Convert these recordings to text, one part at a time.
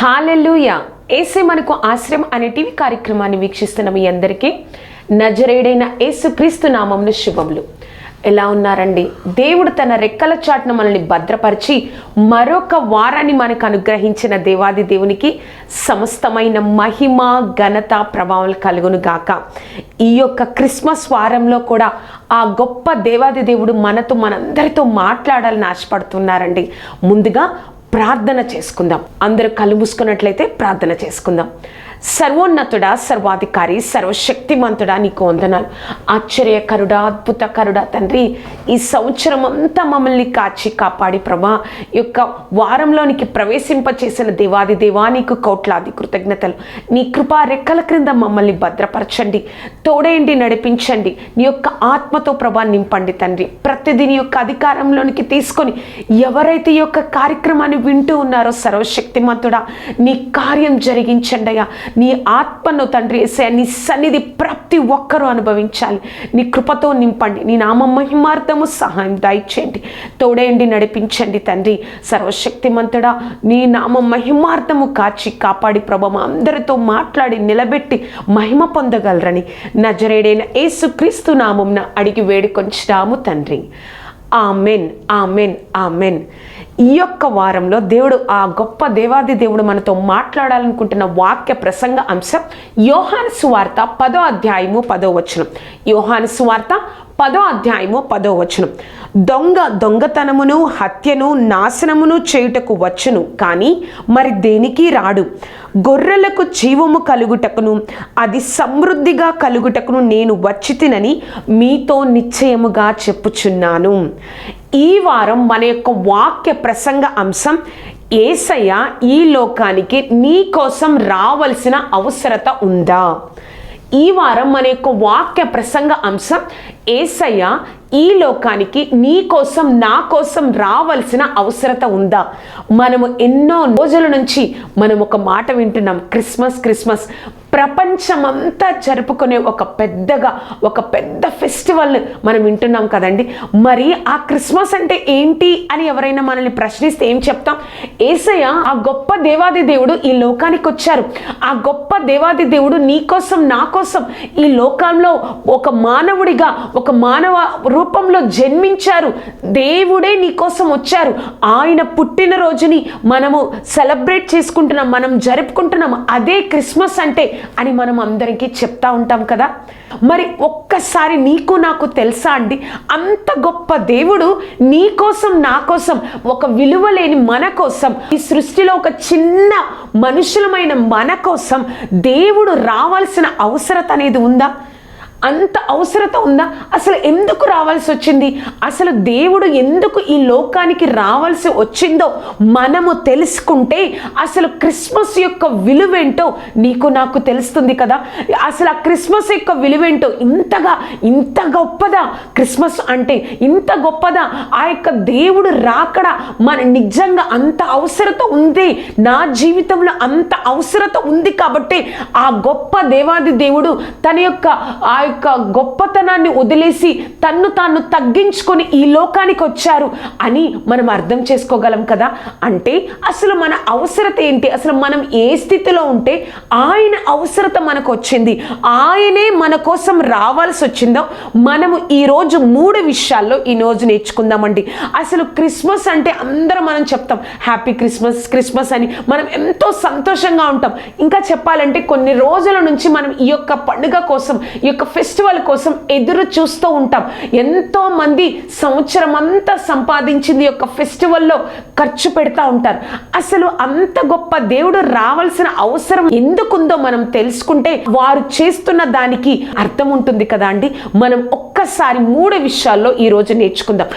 Hallelujah ఏసే మనకు ఆశ్రయం అనే టీవీ కార్యక్రమాన్ని వీక్షిస్తున్న మీ అందరికీ నజరేడైన ఏసుక్రీస్తు నామంను శుభములు. ఎలా ఉన్నారండి? దేవుడు తన రెక్కల చాటున మనల్ని భద్రపరిచి మరొక వారాన్ని మనకు అనుగ్రహించిన దేవాది దేవునికి సమస్తమైన మహిమ ఘనత ప్రభావం కలుగును గాక. ఈ యొక్క క్రిస్మస్ వారంలో కూడా ఆ గొప్ప దేవాది దేవుడు మనతో మనందరితో మాట్లాడాలని ఆశపడుతున్నారండి. ముందుగా ప్రార్థన చేసుకుందాం. అందరూ కళ్ళు మూసుకున్నట్లయితే ప్రార్థన చేసుకుందాం. సర్వోన్నతుడా సర్వాధికారి సర్వశక్తిమంతుడా నీకు వందనాలు. ఆశ్చర్యకరుడా అద్భుతకరుడా తండ్రి ఈ సంవత్సరం అంతా మమ్మల్ని కాచి కాపాడి ప్రభా. యొక్క వారంలోనికి ప్రవేశింపచేసిన దేవాది దేవా నీకు కోట్లాది కృతజ్ఞతలు. నీ కృపా రెక్కల క్రింద మమ్మల్ని భద్రపరచండి తోడేయండి నడిపించండి. నీ యొక్క ఆత్మతో ప్రభా నింపండి తండ్రి. ప్రతిదీ నీ యొక్క అధికారంలోనికి తీసుకొని ఎవరైతే ఈ యొక్క కార్యక్రమాన్ని వింటూ ఉన్నారో సర్వశక్తిమంతుడా నీ కార్యం జరిగించండి అయ్యా. నీ ఆత్మను తండ్రి నీ సన్నిధి ప్రతి ఒక్కరూ అనుభవించాలి. నీ కృపతో నింపండి. నీ నామ మహిమార్థము సహాయం దయచేయండి తోడేయండి నడిపించండి తండ్రి. సర్వశక్తిమంతుడా నీ నామ మహిమార్థము కాచి కాపాడి ప్రభం అందరితో మాట్లాడి నిలబెట్టి మహిమ పొందగలరని నజరేడైన యేసుక్రీస్తు నామంన అడిగి వేడుకొంచుతాము తండ్రి. Amen amen amen. ఈ యొక్క వారంలో దేవుడు ఆ గొప్ప దేవాది దేవుడు మనతో మాట్లాడాలనుకుంటున్న వాక్య ప్రసంగ అంశం యోహాను సువార్త పదో అధ్యాయము పదో వచనం. యోహాను సువార్త పదో అధ్యాయము పదో వచనం. దొంగ దొంగతనమును హత్యను నాశనమును చేయుటకు వచ్చును కానీ మరి దేనికి రాడు? గొర్రెలకు జీవము కలుగుటకును అది సమృద్ధిగా కలుగుటకును నేను వచ్చి తినని మీతో నిశ్చయముగా చెప్పుచున్నాను. ఈ వారం మన యొక్క వాక్య ప్రసంగ అంశం ఏసయ్య ఈ లోకానికి నీ కోసం రావలసిన అవసరత ఉందా? ఈ వారం మన యొక్క వాక్య ప్రసంగ అంశం ఏసయ్య ఈ లోకానికి నీ కోసం నా కోసం రావలసిన అవసరత ఉందా? మనము ఎన్నో రోజుల నుంచి మనం ఒక మాట వింటున్నాం. Christmas Christmas. ప్రపంచమంతా జరుపుకునే ఒక పెద్దగా ఒక పెద్ద ఫెస్టివల్ మనం వింటున్నాం కదండి. మరి ఆ క్రిస్మస్ అంటే ఏంటి అని ఎవరైనా మనల్ని ప్రశ్నిస్తే ఏం చెప్తాం? ఏసయ్య ఆ గొప్ప దేవాది దేవుడు ఈ లోకానికి వచ్చారు. ఆ గొప్ప దేవాది దేవుడు నీ కోసం నా కోసం ఈ లోకంలో ఒక మానవుడిగా ఒక మానవ రూపంలో జన్మించారు. దేవుడే నీకోసం వచ్చారు. ఆయన పుట్టినరోజుని మనము సెలబ్రేట్ చేసుకుంటున్నాం మనం జరుపుకుంటున్నాం. అదే క్రిస్మస్ అంటే అని మనం అందరికీ చెప్తా ఉంటాం కదా. మరి ఒక్కసారి నీకు నాకు తెలుసా అండి? అంత గొప్ప దేవుడు నీ కోసం నా కోసం ఒక విలువ లేని మన కోసం ఈ సృష్టిలో ఒక చిన్న మనుషులమైన మన కోసం దేవుడు రావాల్సిన అవసరత అనేది ఉందా? అంత అవసరత ఉందా? అసలు ఎందుకు రావాల్సి వచ్చింది? అసలు దేవుడు ఎందుకు ఈ లోకానికి రావాల్సి వచ్చిందో మనము తెలుసుకుంటే అసలు క్రిస్మస్ యొక్క విలువేంటో నీకు నాకు తెలుస్తుంది కదా. అసలు ఆ క్రిస్మస్ యొక్క విలువేంటో ఇంతగా ఇంత గొప్పదా? క్రిస్మస్ అంటే ఇంత గొప్పదా? ఆ యొక్క దేవుడు రాకడ మన నిజంగా అంత అవసరత ఉంది? నా జీవితంలో అంత అవసరత ఉంది కాబట్టి ఆ గొప్ప దేవాది దేవుడు తన యొక్క ఆ యొక్క గొప్పతనాన్ని వదిలేసి తన్ను తాను తగ్గించుకొని ఈ లోకానికి వచ్చారు అని మనం అర్థం చేసుకోగలం కదా? అంటే అసలు మన అవసరత ఏంటి? అసలు మనం ఏ స్థితిలో ఉంటే ఆయన అవసరత మనకు వచ్చింది. ఆయనే మన కోసం రావాల్సి వచ్చిందో మనము ఈరోజు మూడు విషయాల్లో ఈ రోజు నేర్చుకుందామండి. అసలు క్రిస్మస్ అంటే అందరం మనం చెప్తాం హ్యాపీ క్రిస్మస్ క్రిస్మస్ అని మనం ఎంతో సంతోషంగా ఉంటాం. ఇంకా చెప్పాలంటే కొన్ని రోజుల నుంచి మనం ఈ యొక్క పండుగ కోసం ఈ యొక్క ఫెస్టివల్ కోసం ఎదురు చూస్తూ ఉంటాం. ఎంతోమంది సంవత్సరం అంతా సంపాదించింది యొక్క ఫెస్టివల్లో ఖర్చు పెడతా ఉంటారు. అసలు అంత గొప్ప దేవుడు రావాల్సిన అవసరం ఎందుకుందో మనం తెలుసుకుంటే వారు చేస్తున్న దానికి అర్థం ఉంటుంది కదా అండి? మనం ఒక్కసారి మూడు విషయాల్లో ఈ రోజు నేర్చుకుందాం.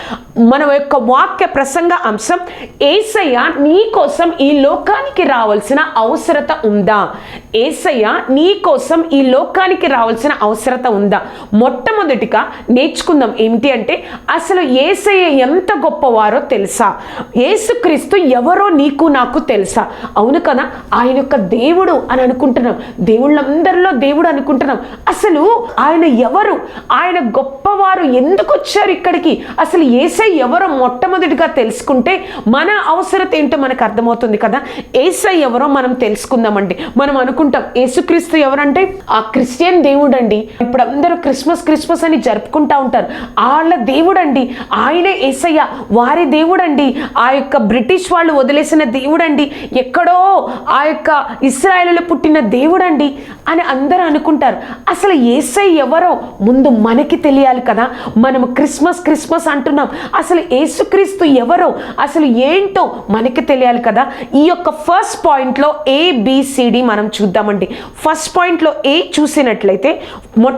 మన యొక్క వాక్య ప్రసంగ అంశం ఏసయ్య నీ కోసం ఈ లోకానికి రావాల్సిన అవసరత ఉందా? ఏసయ్య నీ కోసం ఈ లోకానికి రావాల్సిన అవసరత ఉందా? మొట్టమొదటిగా నేర్చుకుందాం ఏమిటి అంటే అసలు ఏసయ్య ఎంత గొప్పవారో తెలుసా? ఏసుక్రీస్తు ఎవరో నీకు నాకు తెలుసా? అవును కదా ఆయన యొక్క దేవుడు అని అనుకుంటున్నాం. దేవుళ్ళందరిలో దేవుడు అనుకుంటున్నాం. అసలు ఆయన ఎవరు? ఆయన గొప్పవారు ఎందుకు వచ్చారు ఇక్కడికి? అసలు ఏసై ఎవరో మొట్టమొదటిగా తెలుసుకుంటే మన అవసరత ఏంటో మనకు అర్థమవుతుంది కదా. ఏసై ఎవరో మనం తెలుసుకుందామండి. మనం అనుకుంటాం ఏసుక్రీస్తు ఎవరంటే? ఆ క్రిస్టియన్ దేవుడు అండి ఇప్పుడు అందరూ క్రిస్మస్ క్రిస్మస్ అని జరుపుకుంటా ఉంటారు. వాళ్ళ దేవుడండి ఆయన ఆయనే ఏసయ్య. వారి దేవుడండి ఆ యొక్క బ్రిటిష్ వాళ్ళు వదిలేసిన దేవుడండి. ఎక్కడో ఆ యొక్క ఇస్రాయలలో పుట్టిన దేవుడండి అని అందరూ అనుకుంటారు. అసలు ఏసై ఎవరో ముందు మనకి తెలియాలి కదా. మనం క్రిస్మస్ క్రిస్మస్ అంటున్నాం. అసలు ఏసుక్రీస్తు ఎవరో అసలు ఏంటో మనకి తెలియాలి కదా. ఈ యొక్క ఫస్ట్ పాయింట్లో ఏబిసిడి మనం చూద్దామండి. ఫస్ట్ పాయింట్లో ఏ చూసినట్లయితే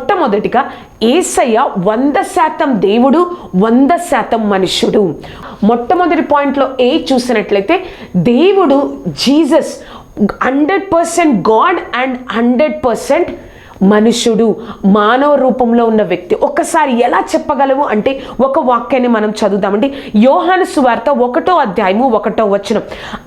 మొట్టమొదటిగా ఏసయ్య వంద శాతం దేవుడు వంద శాతం మనుష్యుడు. మొట్టమొదటి పాయింట్లో ఏ చూసినట్లయితే దేవుడు Jesus hundred percent God and hundred percent మనుషుడు మానవ రూపంలో ఉన్న వ్యక్తి. ఒక్కసారి ఎలా చెప్పగలవు అంటే ఒక వాక్యాన్ని మనం చదువుదామండి యోహాను సువార్త ఒకటో అధ్యాయము ఒకటో వచనం.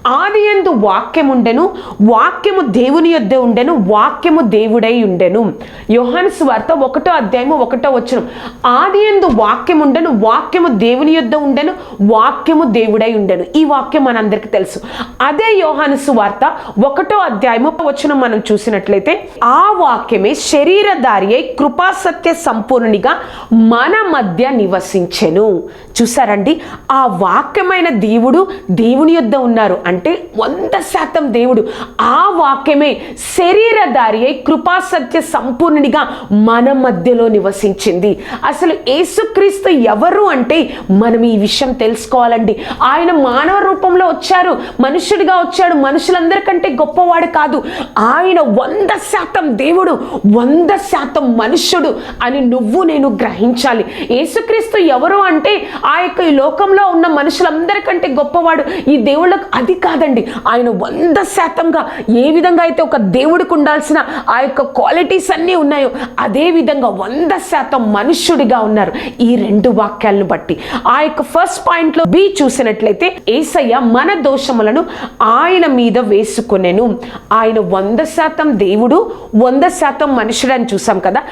ఆది ఎందు వాక్యం ఉండెను వాక్యము దేవుని యొద్ద ఉండెను వాక్యము దేవుడై ఉండెను. యోహాను సువార్త ఒకటో అధ్యాయము ఒకటో వచనం. ఆది ఎందు వాక్యం ఉండెను వాక్యము దేవుని యొద్ద ఉండెను వాక్యము దేవుడై ఉండెను. ఈ వాక్యం మనందరికీ తెలుసు. అదే యోహాను సువార్త ఒకటో అధ్యాయము వచనం మనం చూసినట్లయితే ఆ వాక్యమే శరీరధారియై కృపాసత్య సంపూర్ణిగా మన మధ్య నివసించెను. చూసారండి ఆ వాక్యమైన దేవుడు దేవుని యొద్ద ఉన్నారు. అంటే వంద శాతం దేవుడు. ఆ వాక్యమే శరీరధారి అయి కృపాసత్య సంపూర్ణునిగా మన మధ్యలో నివసించింది. అసలు యేసుక్రీస్తు ఎవరు అంటే మనం ఈ విషయం తెలుసుకోవాలండి. ఆయన మానవ రూపంలో వచ్చారు. మనుషుడిగా వచ్చాడు. మనుషులందరికంటే గొప్పవాడు కాదు. ఆయన వంద శాతం దేవుడు. వంద శాతం మనుష్యుడు అని నువ్వు నేను గ్రహించాలి. యేసుక్రీస్తు ఎవరు అంటే ఆ యొక్క ఈ లోకంలో ఉన్న మనుషులందరికంటే గొప్పవాడు ఈ దేవుళ్ళకు అది కాదండి. ఆయన వంద శాతంగా ఏ విధంగా అయితే ఒక దేవుడికి ఉండాల్సిన ఆ యొక్క క్వాలిటీస్ అన్నీ ఉన్నాయో అదే విధంగా వంద శాతం మనుష్యుడిగా ఉన్నారు ఈ రెండు వాక్యాలను బట్టి. ఆ యొక్క ఫస్ట్ పాయింట్లో బి చూసినట్లయితే ఏసయ్య మన దోషములను ఆయన మీద వేసుకొనెను. ఆయన వంద శాతం దేవుడు వంద శాతం మనుషుడని చూసాం కదా.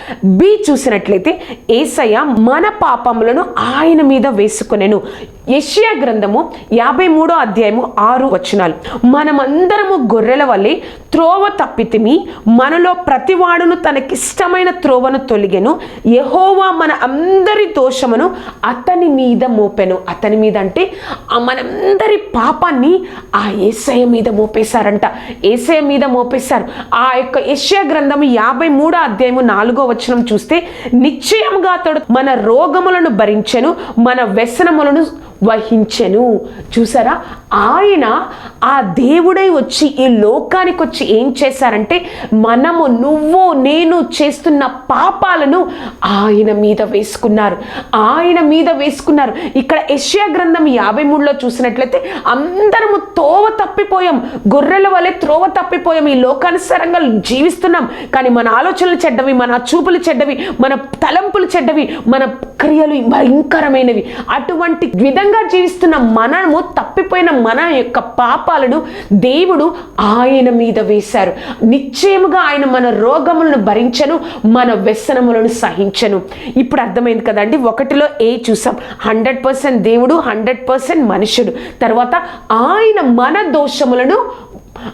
బి చూసినట్లయితే ఏసయ్య మన పాపములను ఆయన మీద వేసుకునేను. యష్యా గ్రంథము యాభై మూడో అధ్యాయము ఆరు వచనాలు. మనమందరము గొర్రెల వల్లే త్రోవ తప్పితిమి మనలో ప్రతివాడును తనకిష్టమైన త్రోవను తొలిగెను యహోవా మన అందరి దోషమును అతని మీద మోపెను. అతని మీద అంటే ఆ మనందరి పాపాన్ని ఆ ఏసయ మీద మోపేశారంట. ఏసయ మీద మోపేశారు. ఆ యొక్క యష్యా గ్రంథము యాభై మూడో అధ్యాయము నాలుగో వచనం చూస్తే నిశ్చయముగా అతడు మన రోగములను భరించెను మన వ్యసనములను వహించెను. చూసారా? ఆయన ఆ దేవుడై వచ్చి ఈ లోకానికి వచ్చి ఏం చేశారంటే మనము నువ్వు నేను చేస్తున్న పాపాలను ఆయన మీద వేసుకున్నారు. ఆయన మీద వేసుకున్నారు. ఇక్కడ ఏషియా గ్రంథం యాభై మూడులో చూసినట్లయితే అందరము తోవ తప్పిపోయాం. గొర్రెల వలె త్రోవ తప్పిపోయాం. ఈ లోకానుసారంగా జీవిస్తున్నాం. కానీ మన ఆలోచనలు చెడ్డవి మన చూపులు చెడ్డవి మన తలంపులు చెడ్డవి మన క్రియలు భయంకరమైనవి. అటువంటి విధంగా జీవిస్తున్న మనము తప్పిపోయిన మన యొక్క పాపాలను దేవుడు ఆయన మీద వేశారు. నిశ్చయముగా ఆయన మన రోగములను భరించను మన వ్యసనములను సహించను. ఇప్పుడు అర్థమైంది కదండి ఒకటిలో ఏ చూసాం? హండ్రెడ్ పర్సెంట్ దేవుడు హండ్రెడ్ పర్సెంట్ మనుషుడు. తర్వాత ఆయన మన దోషములను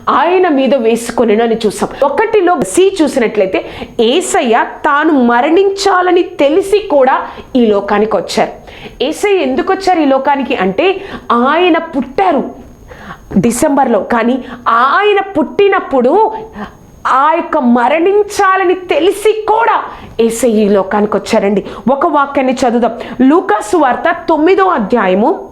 ఆయన మీద వేసుకొని అని చూసాం. ఒకటిలో సి చూసినట్లయితే ఏసయ్య తాను మరణించాలని తెలిసి కూడా ఈ లోకానికి వచ్చారు. ఏసయ్య ఎందుకు వచ్చారు ఈ లోకానికి అంటే ఆయన పుట్టారు డిసెంబర్లో కానీ ఆయన పుట్టినప్పుడు ఆ యొక్క మరణించాలని తెలిసి కూడా ఏసై ఈ లోకానికి వచ్చారండి. ఒక వాక్యాన్ని చదువుదాం. లూకాసు వార్త తొమ్మిదో అధ్యాయము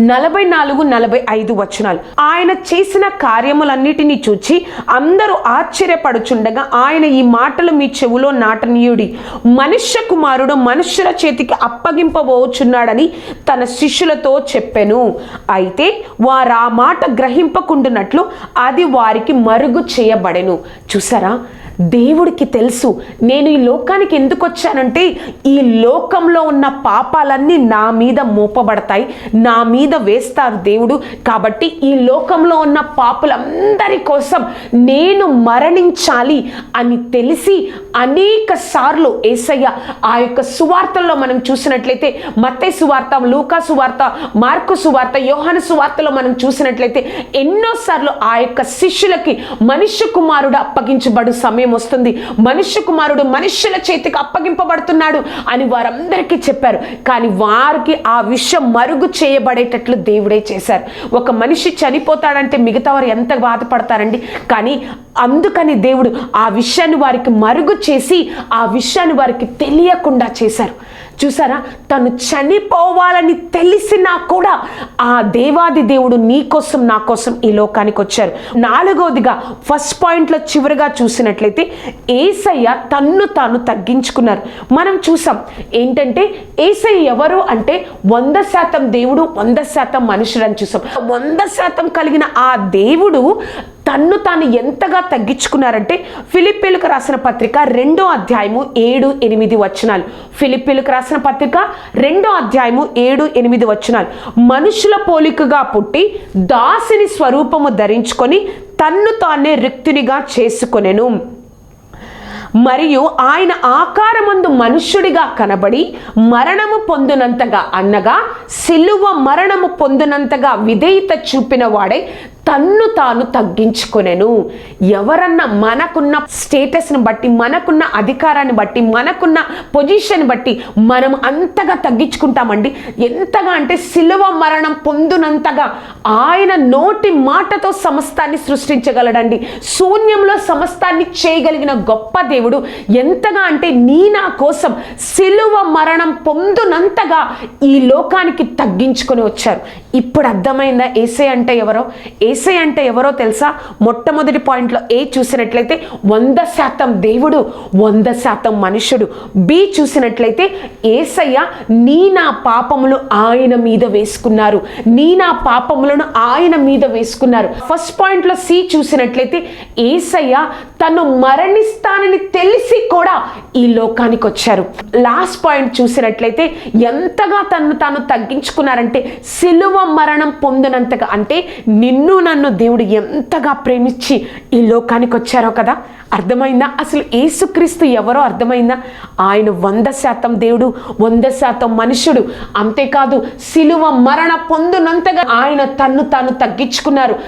నలభై నాలుగు నలభై ఐదు వచనాలు. ఆయన చేసిన కార్యములన్నిటినీ చూచి అందరూ ఆశ్చర్యపడుచుండగా ఆయన ఈ మాటలు మీ చెవులో నాటనీయుడి. మనుష్య కుమారుడు మనుష్యుల చేతికి అప్పగింపబోచున్నాడని తన శిష్యులతో చెప్పెను. అయితే వారు ఆ మాట గ్రహింపకుండునట్లు అది వారికి మరుగు చేయబడెను. చూసారా? దేవుడికి తెలుసు నేను ఈ లోకానికి ఎందుకు వచ్చానంటే ఈ లోకంలో ఉన్న పాపాలన్నీ నా మీద మోపబడతాయి నా మీద వేస్తారు దేవుడు. కాబట్టి ఈ లోకంలో ఉన్న పాపులందరి కోసం నేను మరణించాలి అని తెలిసి అనేక సార్లు ఏసయ్య ఆ యొక్క సువార్తల్లో మనం చూసినట్లయితే మత్తే సువార్త లూకా సువార్త మార్కు సువార్త యోహాను సువార్తలో మనం చూసినట్లయితే ఎన్నోసార్లు ఆ యొక్క శిష్యులకి మనుష్య కుమారుడు అప్పగించబడు సమయం వస్తుంది. మనుష్య కుమారుడు మనుష్యుల చేతికి అప్పగింపబడుతున్నాడు అని వారందరికీ చెప్పారు. కానీ వారికి ఆ విషయం మరుగు చేయబడేటట్లు దేవుడే చేశారు. ఒక మనిషి చనిపోతాడంటే మిగతా వారు ఎంత బాధపడతారండి? కానీ అందుకని దేవుడు ఆ విషయాన్ని వారికి మరుగు చేసి ఆ విషయాన్ని వారికి తెలియకుండా చేశారు. చూసారా? తను చనిపోవాలని తెలిసినా కూడా ఆ దేవాది దేవుడు నీ కోసం నా కోసం ఈ లోకానికి వచ్చారు. నాలుగవదిగా ఫస్ట్ పాయింట్లో చివరిగా చూసినట్లయితే ఏసయ్య తన్ను తాను తగ్గించుకున్నారు. మనం చూసాం ఏంటంటే ఏసయ్య ఎవరు అంటే వంద శాతం దేవుడు వంద శాతం మనుషుడు అని చూసాం. వంద శాతం కలిగిన ఆ దేవుడు తన్ను తాను ఎంతగా తగ్గించుకున్నారంటే ఫిలిప్పీలకు రాసిన పత్రిక రెండో అధ్యాయము ఏడు ఎనిమిది వచనాలు. ఫిలిప్పీలకు రాసిన పత్రిక రెండో అధ్యాయము ఏడు ఎనిమిది వచనాలు. మనుషుల పోలికగా పుట్టి దాసిని స్వరూపము ధరించుకొని తన్ను తానే రిక్తునిగా చేసుకొనెను. మరియు ఆయన ఆకారమందు మనుష్యుడిగా కనబడి మరణము పొందినంతగా అనగా సిలువ మరణము పొందినంతగా విధేయత చూపిన వాడై తన్ను తాను తగ్గించుకొనెను. ఎవరన్నా మనకున్న స్టేటస్ని బట్టి మనకున్న అధికారాన్ని బట్టి మనకున్న పొజిషన్ బట్టి మనం అంతగా తగ్గించుకుంటామండి. ఎంతగా అంటే సిలువ మరణం పొందునంతగా ఆయన నోటి మాటతో సమస్తాన్ని సృష్టించగలడండి. శూన్యంలో సమస్తాన్ని చేయగలిగిన గొప్ప దేవుడు ఎంతగా అంటే నీ నా కోసం సిలువ మరణం పొందునంతగా ఈ లోకానికి తగ్గించుకొని వచ్చారు. ఇప్పుడు అర్థమైందా ఏసే అంటే ఎవరో? ఏ అంటే ఎవరో తెలుసా? మొట్టమొదటి పాయింట్లో ఏ చూసినట్లయితే వంద శాతం దేవుడు వంద శాతం మనుషుడు బి చూసినట్లయితే ఏసయ్య నీ నా పాపములు ఆయన మీద వేసుకున్నారు. నీ నా పాపములను ఆయన మీద వేసుకున్నారు. ఫస్ట్ పాయింట్లో సి చూసినట్లయితే ఏసయ్య తను మరణిస్తానని తెలిసి కూడా ఈ లోకానికి వచ్చారు. లాస్ట్ పాయింట్ చూసినట్లయితే ఎంతగా తను తాను తగ్గించుకున్నారంటే సిలువ మరణం పొందినంతగా. అంటే నిన్ను నన్ను దేవుడు ఎంతగా ప్రేమించి ఈ లోకానికి వచ్చారో కదా? అర్థమైందా? అసలు ఏసుక్రీస్తు ఎవరో అర్థమైందా? ఆయన వంద శాతం దేవుడు వంద శాతం మనుషుడు. అంతేకాదు సిలువ మరణ పొందునంతగా ఆయన తన్ను తాను తగ్గించుకున్నారు.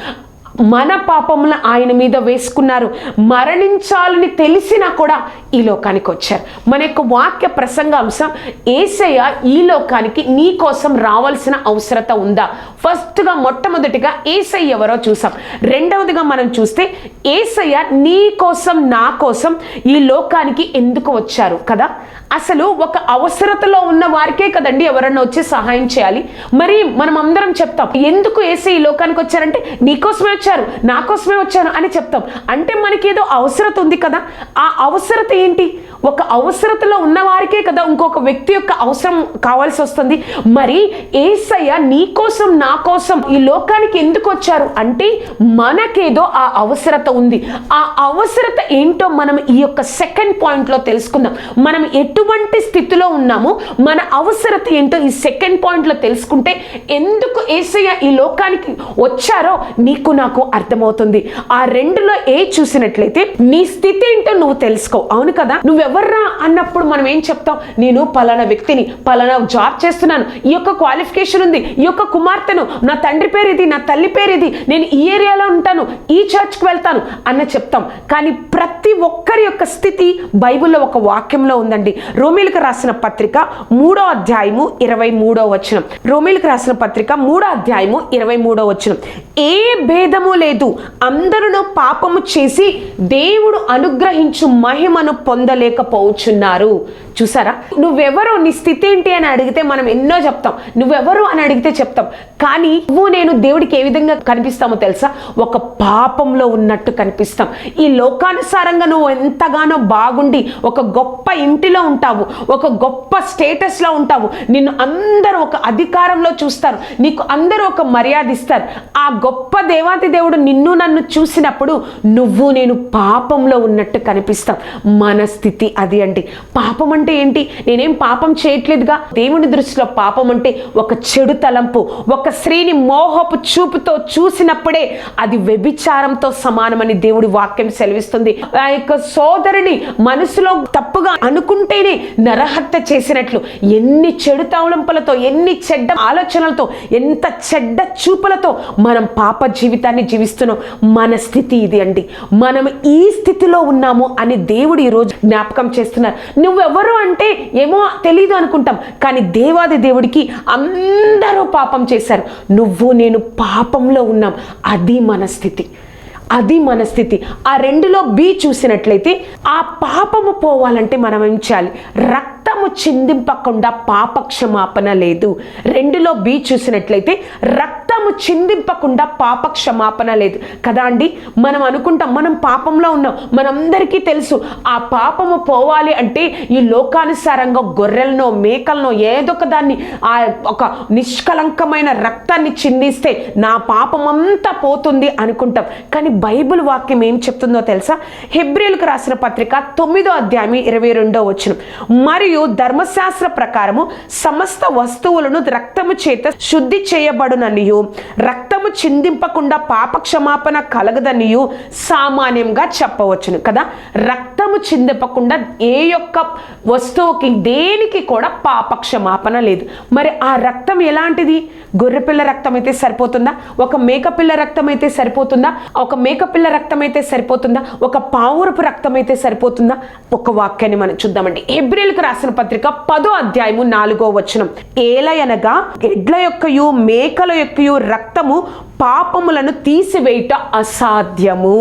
మన పాపములను ఆయన మీద వేసుకున్నారు. మరణించాలని తెలిసినా కూడా ఈ లోకానికి వచ్చారు. మన యొక్క వాక్య ప్రసంగాంశం ఏసయ్య ఈ లోకానికి నీ కోసం రావాల్సిన అవసరత ఉందా? ఫస్ట్గా మొట్టమొదటిగా ఏసయ్య ఎవరో చూసాం. రెండవదిగా మనం చూస్తే ఏసయ్య నీ కోసం నా కోసం ఈ లోకానికి ఎందుకు వచ్చారు కదా? అసలు ఒక అవసరతలో ఉన్న వారికే కదండి ఎవరన్నా వచ్చి సహాయం చేయాలి. మరి మనం అందరం చెప్తాం ఎందుకు ఏసీ ఈ లోకానికి వచ్చారంటే నీకోసమే వచ్చారు నా కోసమే వచ్చారు అని చెప్తాం. అంటే మనకి ఏదో అవసరత ఉంది కదా? ఆ అవసరత ఏంటి? ఒక అవసరతలో ఉన్నవారికే కదా ఇంకొక వ్యక్తి యొక్క అవసరం కావాల్సి వస్తుంది. మరి ఏసయ్య నీ కోసం నా కోసం ఈ లోకానికి ఎందుకు వచ్చారు? అంటే మనకేదో ఆ అవసరత ఉంది. ఆ అవసరత ఏంటో మనం ఈ యొక్క సెకండ్ పాయింట్లో తెలుసుకుందాం. మనం ఎటువంటి స్థితిలో ఉన్నామో? మన అవసరత ఏంటో ఈ సెకండ్ పాయింట్లో తెలుసుకుంటే ఎందుకు ఏసయ్య ఈ లోకానికి వచ్చారో నీకు నాకు అర్థమవుతుంది. ఆ రెండులో ఏ చూసినట్లయితే నీ స్థితి ఏంటో నువ్వు తెలుసుకో. అవును కదా? నువ్వు ఎవర్రా అన్నప్పుడు మనం ఏం చెప్తాం? నేను పలానా వ్యక్తిని పలానా జాబ్ చేస్తున్నాను. ఈ యొక్క క్వాలిఫికేషన్ ఉంది. ఈ యొక్క కుమార్తెను నా తండ్రి పేరు ఇది నా తల్లి పేరు ఇది నేను ఈ ఏరియాలో ఉంటాను ఈ చర్చ్కి వెళ్తాను అన్న చెప్తాం. కానీ ప్రతి ఒక్కరి యొక్క స్థితి బైబిల్లో ఒక వాక్యంలో ఉందండి. రోమిలకు రాసిన పత్రిక మూడో అధ్యాయము ఇరవై మూడో వచనం. రోమిలకు రాసిన పత్రిక మూడో అధ్యాయము ఇరవై మూడో వచనం. ఏ భేదము లేదు. అందరూ పాపము చేసి దేవుడు అనుగ్రహించు మహిమను పొందలేక పొందలేకపోచున్నారు చూసారా? నువ్వెవరు? నీ స్థితి ఏంటి అని అడిగితే మనం ఎన్నో చెప్తాం. నువ్వెవరు అని అడిగితే చెప్తాం. కానీ నువ్వు నేను దేవుడికి ఏ విధంగా కనిపిస్తామో తెలుసా? ఒక పాపంలో ఉన్నట్టు కనిపిస్తాం. ఈ లోకానుసారంగా నువ్వు ఎంతగానో బాగుండి ఒక గొప్ప ఇంటిలో ఉంటావు ఒక గొప్ప స్టేటస్లో ఉంటావు. నిన్ను అందరూ ఒక అధికారంలో చూస్తారు. నీకు అందరూ ఒక మర్యాద ఇస్తారు ఆ గొప్ప దేవాతి దేవుడు నిన్ను నన్ను చూసినప్పుడు నువ్వు నేను పాపంలో ఉన్నట్టు కనిపిస్తాం. మన స్థితి అది అండి. పాపం అంటే ఏంటి? నేనేం పాపం చేయట్లేదుగా. దేవుని దృష్టిలో పాపం అంటే ఒక చెడు తలంపు ఒక స్త్రీని మోహపు చూపుతో చూసినప్పుడే అది వ్యభిచారంతో సమానమని దేవుడి వాక్యం సెలవిస్తుంది. ఆ యొక్క సోదరుని మనసులో తప్పుగా అనుకుంటేనే నరహత్య చేసినట్లు ఎన్ని చెడు తలంపులతో ఎన్ని చెడ్డ ఆలోచనలతో ఎంత చెడ్డ చూపులతో మనం పాప జీవితాన్ని జీవిస్తున్నాం. మన స్థితి ఇది అండి. మనం ఈ స్థితిలో ఉన్నాము అని దేవుడు ఈరోజు జ్ఞాపకం చేస్తున్నారు. నువ్వెవరు? అంటే ఏమో తెలీదు అనుకుంటాం. కానీ దేవాది దేవుడికి అందరూ పాపం చేశారు. నువ్వు నేను పాపంలో ఉన్నాం. అది మన స్థితి. అది మన స్థితి. ఆ రెండులో బి చూసినట్లయితే ఆ పాపము పోవాలంటే మనం ఏం చేయాలి రక్తము చిందింపకుండా పాప క్షమాపణ లేదు రెండులో బి చూసినట్లయితే రక్తము చిందింపకుండా పాపక్షమాపణ లేదు కదా అండి? మనం అనుకుంటాం మనం పాపంలో ఉన్నాం. మనందరికీ తెలుసు ఆ పాపము పోవాలి అంటే ఈ లోకానుసారంగా గొర్రెలనో మేకలనో ఏదో ఒక దాన్ని ఆ ఒక నిష్కలంకమైన రక్తాన్ని చిందిస్తే నా పాపమంతా పోతుంది అనుకుంటాం. కానీ బైబిల్ వాక్యం ఏం చెప్తుందో తెలుసా? హెబ్రిల్కు రాసిన పత్రిక తొమ్మిదో అధ్యాయం ఇరవై రెండో వచ్చిన మరియు ధర్మశాస్త్ర ప్రకారము సమస్త వస్తువులను రక్తము చేత శుద్ధి చేయబడుననియు. రక్తము చిందింపకుండా పాప క్షమాపణ కలగదనియు సామాన్యంగా చెప్పవచ్చును కదా? రక్తము చిందింపకుండా ఏ యొక్క వస్తువుకి దేనికి కూడా పాపక్షమాపణ లేదు. మరి ఆ రక్తం ఎలాంటిది? గొర్రెపిల్ల రక్తం అయితే సరిపోతుందా? ఒక మేకపిల్ల రక్తం అయితే సరిపోతుందా? ఒక మేకపిల్ల రక్తం అయితే సరిపోతుందా? ఒక పావురపు రక్తం అయితే సరిపోతుందా? ఒక వాక్యాన్ని మనం చూద్దామండి. హెబ్రిల్కి రాసిన పత్రిక పదో అధ్యాయము నాలుగో వచనం. ఏలయనగా ఎడ్ల యొక్కయు మేకల యొక్కయు రక్తము పాపములను తీసివేయుట అసాధ్యము.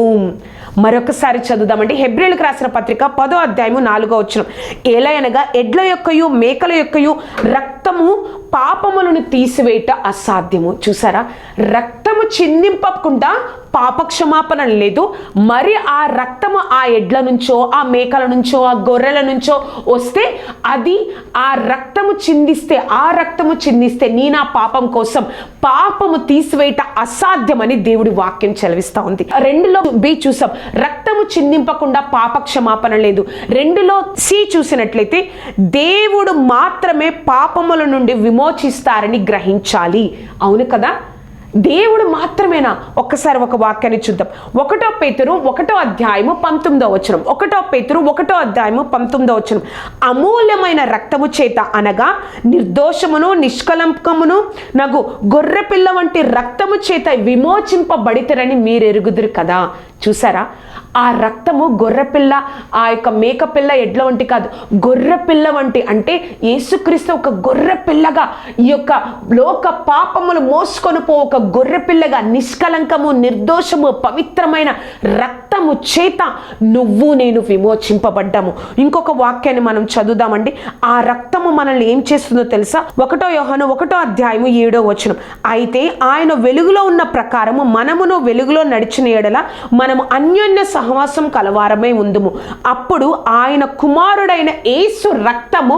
మరొకసారి చదువుదామండి. హెబ్రిల్కి రాసిన పత్రిక పదో అధ్యాయము నాలుగో వచ్చిన ఏలయనగా ఎడ్ల యొక్కయు మేకల యొక్కయు రక్తము పాపములను తీసివేయట అసాధ్యము. చూసారా? రక్తము చిందింపకుండా పాప క్షమాపణ లేదు. మరి ఆ రక్తము ఆ ఎడ్ల నుంచో ఆ మేకల నుంచో ఆ గొర్రెల నుంచో వస్తే అది ఆ రక్తము చిందిస్తే ఆ రక్తము చిందిస్తే నీ నా పాపం కోసం పాపము తీసివేయట అసాధ్యమని దేవుడి వాక్యం చెలవిస్తూ ఉంది. రెండులో బి చూసాం. రక్తము చిందింపకుండా పాప క్షమాపణ లేదు. రెండులో సి చూసినట్లయితే దేవుడు మాత్రమే పాపముల నుండి విమోచిస్తారని గ్రహించాలి. అవును కదా? దేవుడు మాత్రమేనా? ఒక్కసారి ఒక వాక్యాన్ని చూద్దాం. ఒకటో పేతురు ఒకటో అధ్యాయము పంతొమ్మిదో వచనం. ఒకటో పేతురు ఒకటో అధ్యాయము పంతొమ్మిదో వచనం. అమూల్యమైన రక్తము చేత అనగా నిర్దోషమును నిష్కలంకమును నగు గొర్రెపిల్ల వంటి రక్తము చేత విమోచింపబడితరని మీరు ఎరుగుదురు కదా? చూసారా? ఆ రక్తము గొర్రెపిల్ల ఆ యొక్క మేకపిల్ల ఎడ్ల వంటి కాదు గొర్రెపిల్ల వంటి. అంటే యేసుక్రీస్తు ఒక గొర్రెపిల్లగా ఈ యొక్క లోక పాపములు మోసుకొని పో ఒక గొర్రెపిల్లగా నిష్కలంకము నిర్దోషము పవిత్రమైన రక్తము చేత నువ్వు నేను విమోచింపబడ్డాము. ఇంకొక వాక్యాన్ని మనం చదువుదామండి. ఆ రక్తము మనల్ని ఏం చేస్తుందో తెలుసా? ఒకటో యోహను ఒకటో అధ్యాయము ఏడో వచనం. అయితే ఆయన వెలుగులో ఉన్న ప్రకారము మనమును వెలుగులో నడిచిన ఎడల మన మనము అన్యోన్య సహవాసం కలవారమే ఉందుము. అప్పుడు ఆయన కుమారుడైన యేసు రక్తము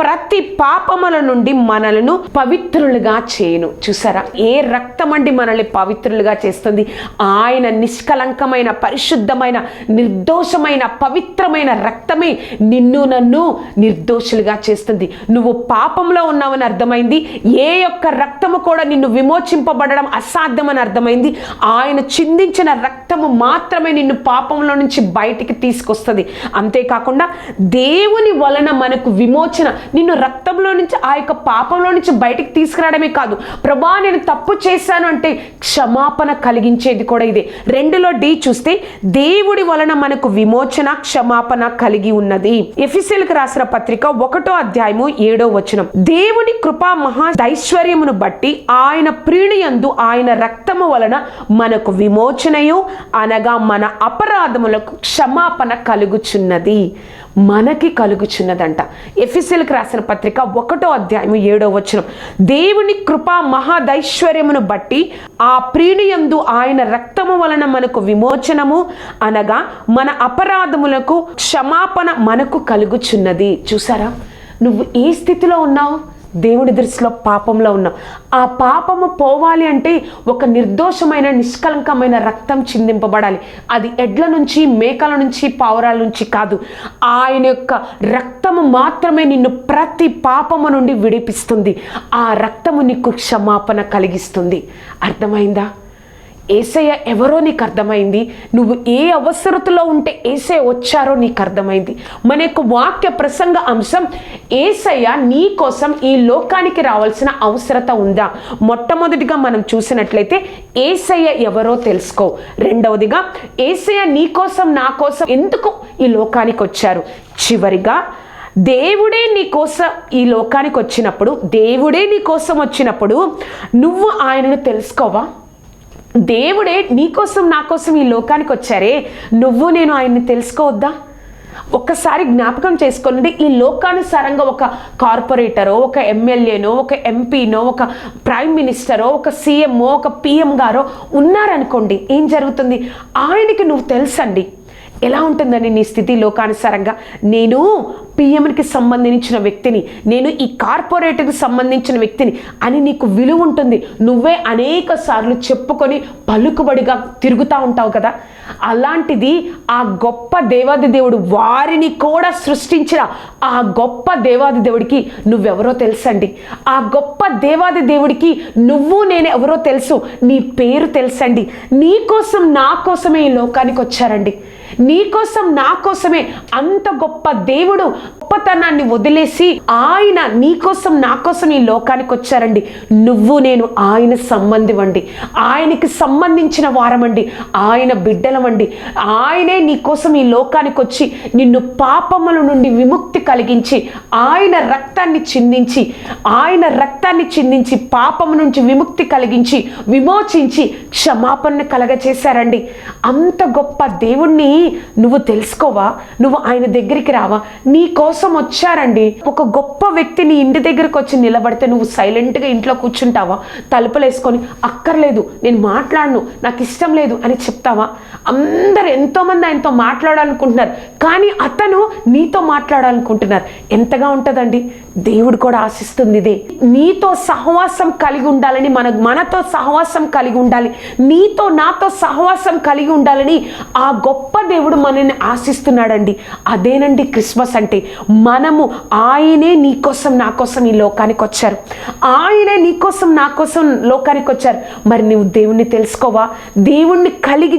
ప్రతి పాపముల నుండి మనలను పవిత్రులుగా చేయను. చూసారా? ఏ రక్తం అండి మనల్ని పవిత్రులుగా చేస్తుంది? ఆయన నిష్కలంకమైన పరిశుద్ధమైన నిర్దోషమైన పవిత్రమైన రక్తమే నిన్ను నన్ను నిర్దోషులుగా చేస్తుంది. నువ్వు పాపంలో ఉన్నావని అర్థమైంది. ఏ యొక్క రక్తము కూడా నిన్ను విమోచింపబడడం అసాధ్యమని అర్థమైంది. ఆయన చిందించిన రక్తము మాత్రమే నిన్ను పాపంలో నుంచి బయటికి తీసుకొస్తుంది. అంతేకాకుండా దేవుని వలన మనకు విమోచన నిన్ను రక్తంలో నుంచి ఆ యొక్క పాపంలో నుంచి బయటికి తీసుకురావడమే కాదు. ప్రభా నేను తప్పు చేశాను అంటే క్షమాపణ కలిగించేది కూడా ఇదే. రెండులో డి చూస్తే దేవుడి వలన మనకు విమోచన క్షమాపణ కలిగి ఉన్నది. ఎఫిసిల్కి రాసిన పత్రిక ఒకటో అధ్యాయము ఏడో వచనం. దేవుని కృపా మహా ఐశ్వర్యమును బట్టి ఆయన ప్రీణియందు ఆయన రక్తము వలన మనకు విమోచనయు అనగా మన అపరాధములకు క్షమాపణ కలుగుచున్నది. మనకి కలుగుచున్నదంట. ఎఫిసిల్కి రాసిన పత్రిక ఒకటో అధ్యాయం ఏడో వచనం. దేవుని కృపా మహాదైశ్వర్యమును బట్టి ఆ ప్రీణియందు ఆయన రక్తము వలన మనకు విమోచనము అనగా మన అపరాధములకు క్షమాపణ మనకు కలుగుచున్నది. చూసారా? నువ్వు ఏ స్థితిలో ఉన్నావు? దేవుడి దృష్టిలో పాపంలో ఉన్నాం. ఆ పాపము పోవాలి అంటే ఒక నిర్దోషమైన నిష్కలంకమైన రక్తం చిందింపబడాలి. అది ఎడ్ల నుంచి మేకల నుంచి పావురాల నుంచి కాదు. ఆయన యొక్క రక్తము మాత్రమే నిన్ను ప్రతి పాపము నుండి విడిపిస్తుంది. ఆ రక్తము నీకు క్షమాపణ కలిగిస్తుంది. అర్థమైందా? ఏసయ్య ఎవరో నీకు అర్థమైంది? నువ్వు ఏ అవసరతలో ఉంటే ఏసయ్య వచ్చారో నీకు అర్థమైంది? మన యొక్క వాక్య ప్రసంగ అంశం ఏసయ్య నీ కోసం ఈ లోకానికి రావాల్సిన అవసరత ఉందా? మొట్టమొదటిగా మనం చూసినట్లయితే ఏసయ్య ఎవరో తెలుసుకో. రెండవదిగా ఏసయ్య నీ కోసం నా కోసం ఎందుకు ఈ లోకానికి వచ్చారు? చివరిగా దేవుడే నీ కోసం ఈ లోకానికి వచ్చినప్పుడు దేవుడే నీ కోసం వచ్చినప్పుడు నువ్వు ఆయనను తెలుసుకోవా? దేవుడే నీకోసం నా కోసం ఈ లోకానికి వచ్చారే? నువ్వు నేను ఆయన్ని తెలుసుకోవద్దా? ఒక్కసారి జ్ఞాపకం చేసుకోండి ఈ లోకానుసారంగా ఒక కార్పొరేటరో ఒక ఎమ్మెల్యేనో ఒక ఎంపీనో ఒక ప్రైమ్ మినిస్టరో ఒక సీఎంఓ ఒక పిఎం గారో ఉన్నారనుకోండి ఏం జరుగుతుంది? ఆయనకి నువ్వు తెలుసండి. ఎలా ఉంటుందని నీ స్థితి లోకానుసారంగా? నేను పిఎంకి సంబంధించిన వ్యక్తిని నేను ఈ కార్పొరేట్కి సంబంధించిన వ్యక్తిని అని నీకు విలువ ఉంటుంది. నువ్వే అనేక సార్లు చెప్పుకొని పలుకుబడిగా తిరుగుతూ ఉంటావు కదా? అలాంటిది ఆ గొప్ప దేవాది దేవుడు వారిని కూడా సృష్టించిన ఆ గొప్ప దేవాది దేవుడికి నువ్వెవరో తెలుసండి? ఆ గొప్ప దేవాది దేవుడికి నువ్వు నేను ఎవరో తెలుసు. నీ పేరు తెలుసండి? నీ కోసం నా కోసమే ఈ లోకానికి వచ్చారండి. నీకోసం నా కోసమే అంత గొప్ప దేవుడు గొప్పతనాన్ని వదిలేసి ఆయన నీ కోసం నా కోసం ఈ లోకానికి వచ్చారండి. నువ్వు నేను ఆయన సంబంధివండి. ఆయనకి సంబంధించిన వారమండి. ఆయన బిడ్డలమండి. ఆయనే నీకోసం ఈ లోకానికి వచ్చి నిన్ను పాపముల నుండి విముక్తి కలిగించి ఆయన రక్తాన్ని చిందించి ఆయన రక్తాన్ని చిందించి పాపము నుంచి విముక్తి కలిగించి విమోచించి క్షమాపణను కలగచేశారండి. అంత గొప్ప దేవుణ్ణి నువ్వు తెలుసుకోవా? నువ్వు ఆయన దగ్గరికి రావా? నీ కోసం వచ్చారండి. ఒక గొప్ప వ్యక్తి నీ ఇంటి దగ్గరకు వచ్చి నిలబడితే నువ్వు సైలెంట్గా ఇంట్లో కూర్చుంటావా? తలుపులు వేసుకొని అక్కర్లేదు నేను మాట్లాడను నాకు ఇష్టం లేదు అని చెప్తావా? అందరు ఎంతోమంది ఆయనతో మాట్లాడాలనుకుంటున్నారు. కానీ అతను నీతో మాట్లాడాలనుకుంటున్నారు. ఎంతగా ఉంటుందండి? దేవుడు కూడా ఆశిస్తుంది ఇదే. నీతో సహవాసం కలిగి ఉండాలని మన మనతో సహవాసం కలిగి ఉండాలి. నీతో నాతో సహవాసం కలిగి ఉండాలని ఆ గొప్ప దేవుడు మనల్ని ఆశిస్తున్నాడండి. అదేనండి క్రిస్మస్ అంటే. మనము ఆయనే నీ కోసం నా కోసం ఈ లోకానికి వచ్చారు. ఆయనే నీ కోసం నా కోసం లోకానికి వచ్చారు. మరి నువ్వు దేవుణ్ణి తెలుసుకోవా? దేవుణ్ణి కలిగి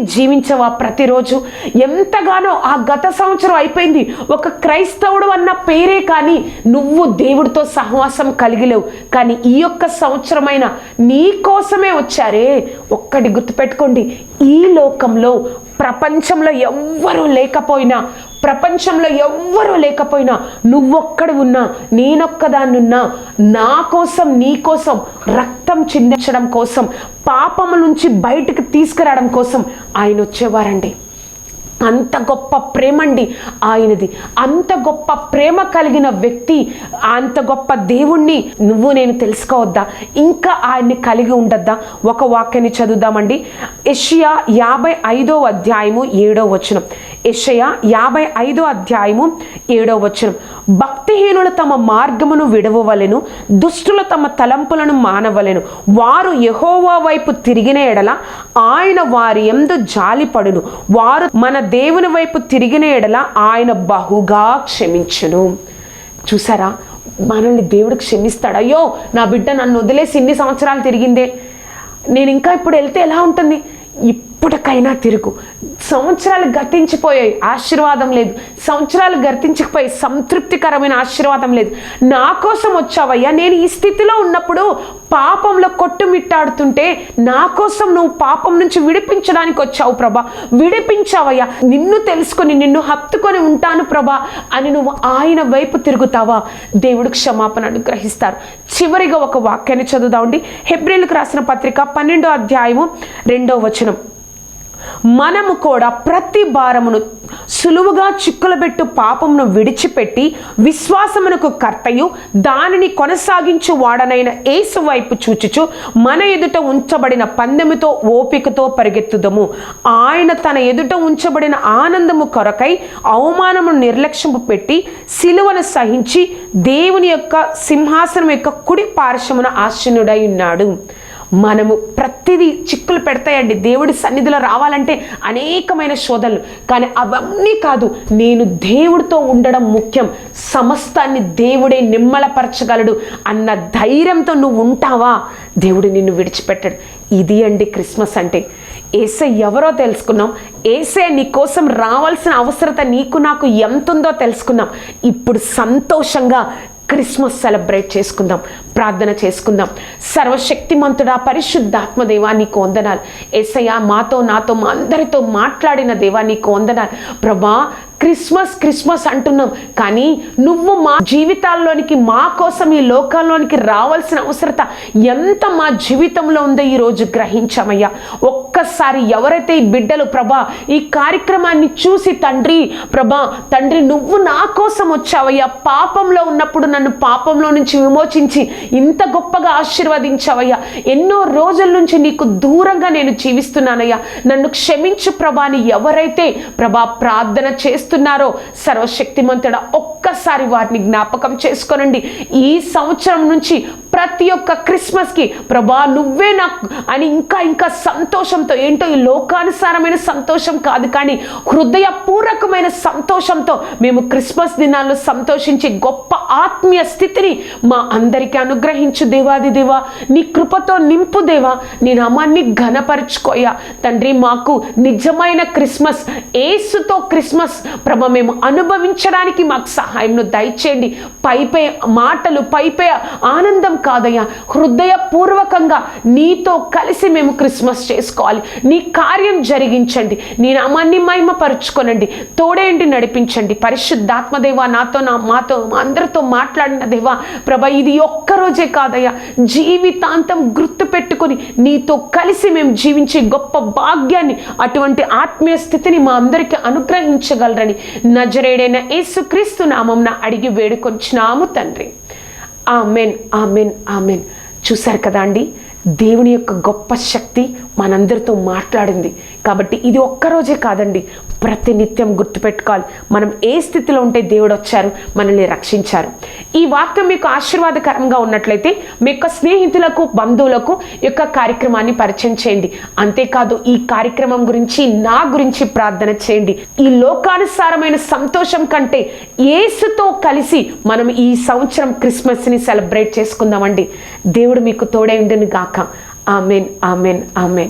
జీవించవా ప్రతిరోజు? ఎంతగానో ఆ గత సంవత్సరం అయిపోయింది. ఒక క్రైస్తవుడు అన్న పేరే కానీ నువ్వు దేవుడితో సహవాసం కలిగిలేవు. కానీ ఈ యొక్క సంవత్సరమైన నీ కోసమే వచ్చారే. ఒక్కటి గుర్తుపెట్టుకోండి. ఈ లోకంలో ప్రపంచంలో ఎవ్వరూ లేకపోయినా ప్రపంచంలో ఎవ్వరూ లేకపోయినా నువ్వొక్కడు ఉన్నా నేనొక్కదాన్నున్నా నా కోసం నీ కోసం రక్తం చిందించడం కోసం పాపము నుంచి బయటకు తీసుకురావడం కోసం ఆయన వచ్చేవారండి. అంత గొప్ప ప్రేమ అండి ఆయనది. అంత గొప్ప ప్రేమ కలిగిన వ్యక్తి అంత గొప్ప దేవుణ్ణి నువ్వు నేను తెలుసుకోవద్దా? ఇంకా ఆయన్ని కలిగి ఉండద్దా? ఒక వాక్యాన్ని చదువుదామండి. ఎషియా యాభై ఐదో అధ్యాయము ఏడో వచనం. ఎషయా యాభై ఐదో అధ్యాయము ఏడో వచనం. భక్తిహీనులు తమ మార్గమును విడవవలెను దుష్టులు తమ తలంపులను మానవలెను. వారు యహోవా వైపు తిరిగిన ఎడల ఆయన వారి ఎందు జాలిపడును వారు మన దేవుని వైపు తిరిగిన ఎడల ఆయన బహుగా క్షమించును. చూసారా? మనల్ని దేవుడు క్షమిస్తాడు. అయ్యో నా బిడ్డ నన్ను వదిలేసి ఇన్ని సంవత్సరాలు తిరిగిందే. నేను ఇంకా ఇప్పుడు వెళ్తే ఎలా ఉంటుంది? ఇప్పటికైనా తిరుగు. సంవత్సరాలు గతించిపోయాయి ఆశీర్వాదం లేదు. సంవత్సరాలు గతించకపోయి సంతృప్తికరమైన ఆశీర్వాదం లేదు. నా కోసం వచ్చావయ్యా నేను ఈ స్థితిలో ఉన్నప్పుడు పాపంలో కొట్టుమిట్టాడుతుంటే నా కోసం నువ్వు పాపం నుంచి విడిపించడానికి వచ్చావు ప్రభా. విడిపించావయ్యా నిన్ను తెలుసుకొని నిన్ను హత్తుకొని ఉంటాను ప్రభా అని నువ్వు ఆయన వైపు తిరుగుతావా? దేవుడు క్షమాపణ అనుగ్రహిస్తారు. చివరిగా ఒక వాక్యాన్ని చదువుదామండి. హెబ్రిల్కు రాసిన పత్రిక పన్నెండో అధ్యాయము రెండో వచనం. మనము కూడా ప్రతి భారమును సులువుగా చిక్కులబెట్టు పాపమును విడిచిపెట్టి విశ్వాసమునకు కర్తయు దానిని కొనసాగించు వాడనైన ఏసు వైపు చూచుచు మన ఎదుట ఉంచబడిన పందెముతో ఓపికతో పరిగెత్తుదము. ఆయన తన ఎదుట ఉంచబడిన ఆనందము కొరకై అవమానము నిర్లక్ష్యము పెట్టి సిలువను సహించి దేవుని యొక్క సింహాసనం యొక్క కుడి పార్శ్వమున ఆశనుడై ఉన్నాడు. మనము ప్రతిదీ చిక్కులు పెడతాయండి. దేవుడి సన్నిధిలో రావాలంటే అనేకమైన శోధనలు. కానీ అవన్నీ కాదు నేను దేవుడితో ఉండడం ముఖ్యం. సమస్తాన్ని దేవుడే నిమ్మలపరచగలడు అన్న ధైర్యంతో నువ్వు ఉంటావా? దేవుడు నిన్ను విడిచిపెట్టాడు. ఇది అండి క్రిస్మస్ అంటే. ఏసే ఎవరో తెలుసుకున్నాం. ఏసే నీ కోసం రావాల్సిన అవసరత నీకు నాకు ఎంత ఉందో తెలుసుకున్నాం. ఇప్పుడు సంతోషంగా క్రిస్మస్ సెలబ్రేట్ చేసుకుందాం ప్రార్థన చేసుకుందాం. సర్వశక్తిమంతుడా పరిశుద్ధాత్మ దేవా నీకు వందనాలు. ఏసయ్య మాతో నాతో మా అందరితో మాట్లాడిన దేవా నీకు వందనాలు. ప్రభా క్రిస్మస్ క్రిస్మస్ అంటున్నాం. కానీ నువ్వు మా జీవితాల్లోనికి మా కోసం ఈ లోకాల్లోనికి రావాల్సిన అవసరత ఎంత మా జీవితంలో ఉందో ఈరోజు గ్రహించామయ్యా. ఒక్కసారి ఎవరైతే ఈ బిడ్డలు ప్రభా ఈ కార్యక్రమాన్ని చూసి తండ్రి ప్రభా తండ్రి నువ్వు నా కోసం వచ్చావయ్యా. పాపంలో ఉన్నప్పుడు నన్ను పాపంలో నుంచి విమోచించి ఇంత గొప్పగా ఆశీర్వదించావయ్యా. ఎన్నో రోజుల నుంచి నీకు దూరంగా నేను జీవిస్తున్నానయ్యా. నన్ను క్షమించు ప్రభాని ఎవరైతే ప్రభా ప్రార్థన చేస్తూ చేస్తున్నారో సర్వశక్తిమంతుడ ఒక్కసారి వారిని జ్ఞాపకం చేసుకోనండి. ఈ సంవత్సరం నుంచి ప్రతి ఒక్క క్రిస్మస్కి ప్రభా నువ్వే నాకు అని ఇంకా ఇంకా సంతోషంతో ఏంటో ఈ లోకానుసారమైన సంతోషం కాదు కానీ హృదయపూర్వకమైన సంతోషంతో మేము క్రిస్మస్ దినాల్లో సంతోషించి గొప్ప ఆత్మీయ స్థితిని మా అందరికీ అనుగ్రహించు దేవాది దేవా. నీ కృపతో నింపు దేవా. నీ నామాన్ని ఘనపరుచుకోయా. తండ్రి మాకు నిజమైన క్రిస్మస్ ఏసుతో క్రిస్మస్ ప్రభ మేము అనుభవించడానికి మాకు సహాయంను దయచేయండి. పైపై మాటలు పైపై ఆనందం కాదయ్యా. హృదయపూర్వకంగా నీతో కలిసి మేము క్రిస్మస్ చేసుకోవాలి. నీ కార్యం జరిగించండి. నీ నామాన్ని మహిమపరుచుకోనండి. తోడేంటి నడిపించండి. పరిశుద్ధాత్మదేవా నాతో నా మాతో అందరితో మాట్లాడిన దేవా ప్రభ ఇది ఒక్కరోజే కాదయ్యా. జీవితాంతం గుర్తు పెట్టుకొని నీతో కలిసి మేము జీవించే గొప్ప భాగ్యాన్ని అటువంటి ఆత్మీయ స్థితిని మా అందరికీ అనుగ్రహించగలరని నజరేడైన యేసుక్రీస్తు నామంన అడిగి వేడుకొచ్చినాము తండ్రి. Amen amen amen. చూశారు కదా అండి? దేవుని యొక్క గొప్ప శక్తి మనందరితో మాట్లాడింది. కాబట్టి ఇది ఒక్కరోజే కాదండి ప్రతినిత్యం గుర్తుపెట్టుకోవాలి. మనం ఏ స్థితిలో ఉంటే దేవుడు వచ్చారు మనల్ని రక్షించారు. ఈ వాక్యం మీకు ఆశీర్వాదకరంగా ఉన్నట్లయితే మీ యొక్క స్నేహితులకు బంధువులకు యొక్క కార్యక్రమాన్ని పరిచయం చేయండి. అంతేకాదు ఈ కార్యక్రమం గురించి నా గురించి ప్రార్థన చేయండి. ఈ లోకానుసారమైన సంతోషం కంటే ఏసుతో కలిసి మనం ఈ సంవత్సరం క్రిస్మస్ని సెలబ్రేట్ చేసుకుందామండి. దేవుడు మీకు తోడై ఉండును గాక ఆమెన్ ఆమెన్ ఆమెన్.